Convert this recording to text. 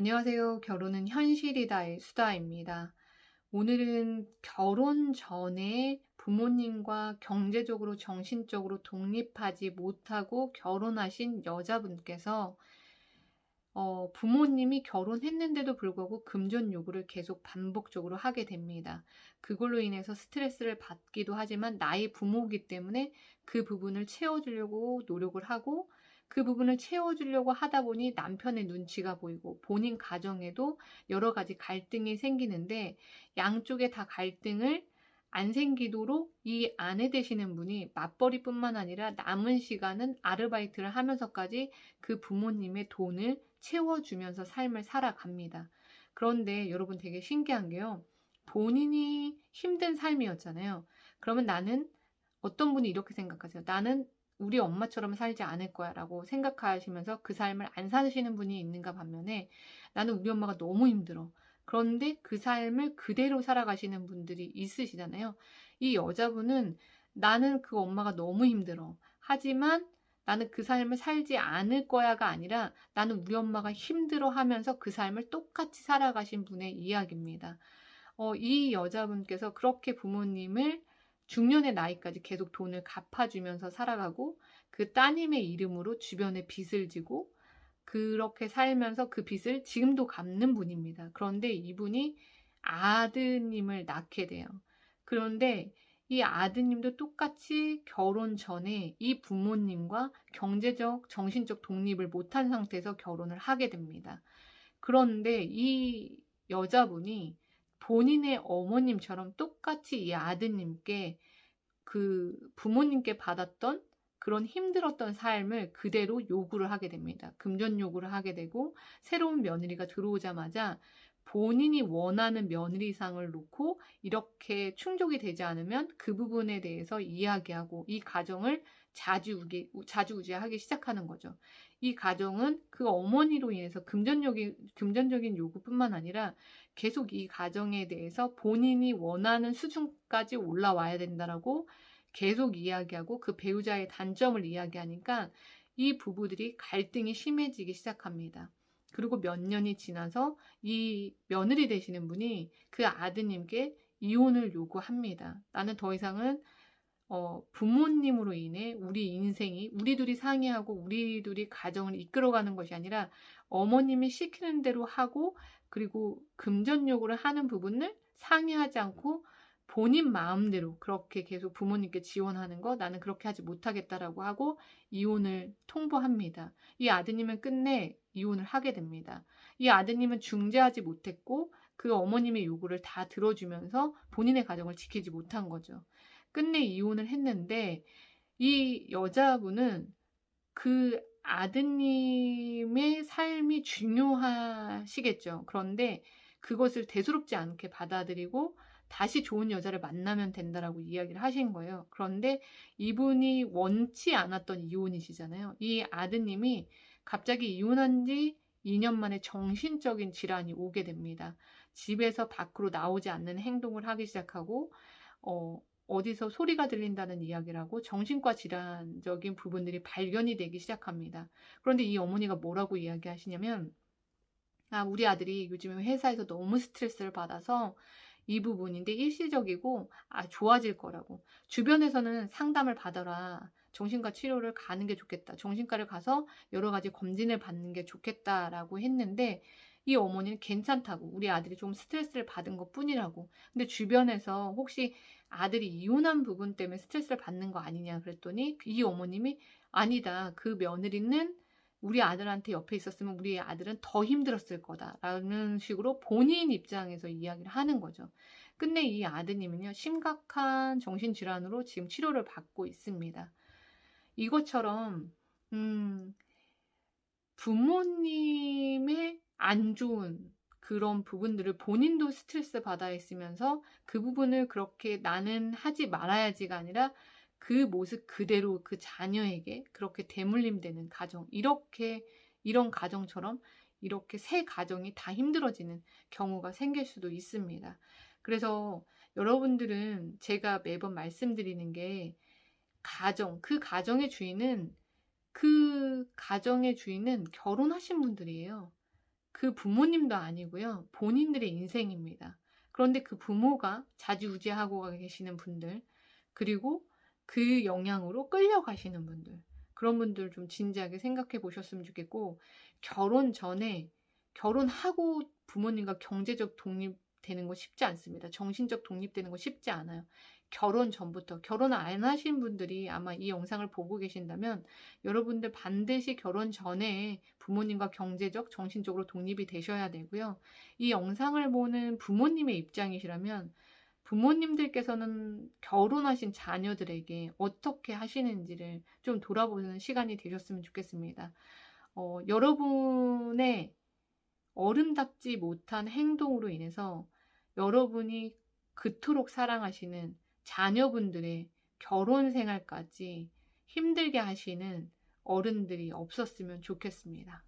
안녕하세요. 결혼은 현실이다의 수다입니다. 오늘은 결혼 전에 부모님과 경제적으로 정신적으로 독립하지 못하고 결혼하신 여자분께서 어, 부모님이 결혼했는데도 불구하고 금전 요구를 계속 반복적으로 하게 됩니다. 그걸로 인해서 스트레스를 받기도 하지만 나의 부모이기 때문에 그 부분을 채워주려고 노력을 하고 그 부분을 채워주려고 하다 보니 남편의 눈치가 보이고 본인 가정에도 여러 가지 갈등이 생기는데 양쪽에 다 갈등을 안 생기도록 이 아내 되시는 분이 맞벌이뿐만 아니라 남은 시간은 아르바이트를 하면서까지 그 부모님의 돈을 채워주면서 삶을 살아갑니다. 그런데 여러분 되게 신기한 게요. 본인이 힘든 삶이었잖아요. 그러면 나는 어떤 분이 이렇게 생각하세요. 나는 우리 엄마처럼 살지 않을 거야 라고 생각하시면서 그 삶을 안 사시는 분이 있는가 반면에 나는 우리 엄마가 너무 힘들어. 그런데 그 삶을 그대로 살아가시는 분들이 있으시잖아요. 이 여자분은 나는 그 엄마가 너무 힘들어. 하지만 나는 그 삶을 살지 않을 거야가 아니라 나는 우리 엄마가 힘들어 하면서 그 삶을 똑같이 살아가신 분의 이야기입니다. 어, 이 여자분께서 그렇게 부모님을 중년의 나이까지 계속 돈을 갚아주면서 살아가고 그 따님의 이름으로 주변에 빚을 지고 그렇게 살면서 그 빚을 지금도 갚는 분입니다. 그런데 이분이 아드님을 낳게 돼요. 그런데 이 아드님도 똑같이 결혼 전에 이 부모님과 경제적, 정신적 독립을 못한 상태에서 결혼을 하게 됩니다. 그런데 이 여자분이 본인의 어머님처럼 똑같이 이 아드님께 그 부모님께 받았던 그런 힘들었던 삶을 그대로 요구를 하게 됩니다. 금전 요구를 하게 되고 새로운 며느리가 들어오자마자 본인이 원하는 며느리상을 놓고 이렇게 충족이 되지 않으면 그 부분에 대해서 이야기하고 이 가정을 자주 우기, 자주 우지하기 시작하는 거죠. 이 가정은 그 어머니로 인해서 금전적인, 금전적인 요구뿐만 아니라 계속 이 가정에 대해서 본인이 원하는 수준까지 올라와야 된다라고 계속 이야기하고 그 배우자의 단점을 이야기하니까 이 부부들이 갈등이 심해지기 시작합니다. 그리고 몇 년이 지나서 이 며느리 되시는 분이 그 아드님께 이혼을 요구합니다. 나는 더 이상은 어, 부모님으로 인해 우리 인생이 우리 둘이 상의하고 우리 둘이 가정을 이끌어가는 것이 아니라 어머님이 시키는 대로 하고 그리고 금전 요구를 하는 부분을 상의하지 않고 본인 마음대로 그렇게 계속 부모님께 지원하는 거 나는 그렇게 하지 못하겠다라고 하고 이혼을 통보합니다. 이 아드님은 끝내 이혼을 하게 됩니다. 이 아드님은 중재하지 못했고 그 어머님의 요구를 다 들어주면서 본인의 가정을 지키지 못한 거죠. 끝내 이혼을 했는데 이 여자분은 그 아드님의 삶이 중요하시겠죠. 그런데 그것을 대수롭지 않게 받아들이고 다시 좋은 여자를 만나면 된다라고 이야기를 하신 거예요. 그런데 이분이 원치 않았던 이혼이시잖아요. 이 아드님이 갑자기 이혼한 지 2년 만에 정신적인 질환이 오게 됩니다. 집에서 밖으로 나오지 않는 행동을 하기 시작하고, 어, 어디서 소리가 들린다는 이야기를 하고 정신과 질환적인 부분들이 발견이 되기 시작합니다. 그런데 이 어머니가 뭐라고 이야기하시냐면, 아, 우리 아들이 요즘에 회사에서 너무 스트레스를 받아서 이 부분인데 일시적이고 아 좋아질 거라고. 주변에서는 상담을 받아라. 정신과 치료를 가는 게 좋겠다. 정신과를 가서 여러 가지 검진을 받는 게 좋겠다라고 했는데 이 어머니는 괜찮다고. 우리 아들이 좀 스트레스를 받은 것 뿐이라고. 근데 주변에서 혹시 아들이 이혼한 부분 때문에 스트레스를 받는 거 아니냐 그랬더니 이 어머님이 아니다 그 며느리는 우리 아들한테 옆에 있었으면 우리 아들은 더 힘들었을 거다라는 식으로 본인 입장에서 이야기를 하는 거죠. 끝내 이 아드님은요, 심각한 정신질환으로 지금 치료를 받고 있습니다. 이것처럼, 음, 부모님의 안 좋은 그런 부분들을 본인도 스트레스 받아 있으면서 그 부분을 그렇게 나는 하지 말아야지가 아니라 그 모습 그대로 그 자녀에게 그렇게 대물림되는 가정 이렇게 이런 가정처럼 이렇게 새 가정이 다 힘들어지는 경우가 생길 수도 있습니다. 그래서 여러분들은 제가 매번 말씀드리는 게 가정, 그 가정의 주인은 그 가정의 주인은 결혼하신 분들이에요. 그 부모님도 아니고요. 본인들의 인생입니다. 그런데 그 부모가 자지우지하고 계시는 분들, 그리고 그 영향으로 끌려가시는 분들, 그런 분들 좀 진지하게 생각해 보셨으면 좋겠고, 결혼 전에 결혼하고 부모님과 경제적 독립되는 거 쉽지 않습니다. 정신적 독립되는 거 쉽지 않아요. 결혼 전부터 결혼 안 하신 분들이 아마 이 영상을 보고 계신다면 여러분들 반드시 결혼 전에 부모님과 경제적, 정신적으로 독립이 되셔야 되고요. 이 영상을 보는 부모님의 입장이시라면 부모님들께서는 결혼하신 자녀들에게 어떻게 하시는지를 좀 돌아보는 시간이 되셨으면 좋겠습니다. 어, 여러분의 어른답지 못한 행동으로 인해서 여러분이 그토록 사랑하시는 자녀분들의 결혼 생활까지 힘들게 하시는 어른들이 없었으면 좋겠습니다.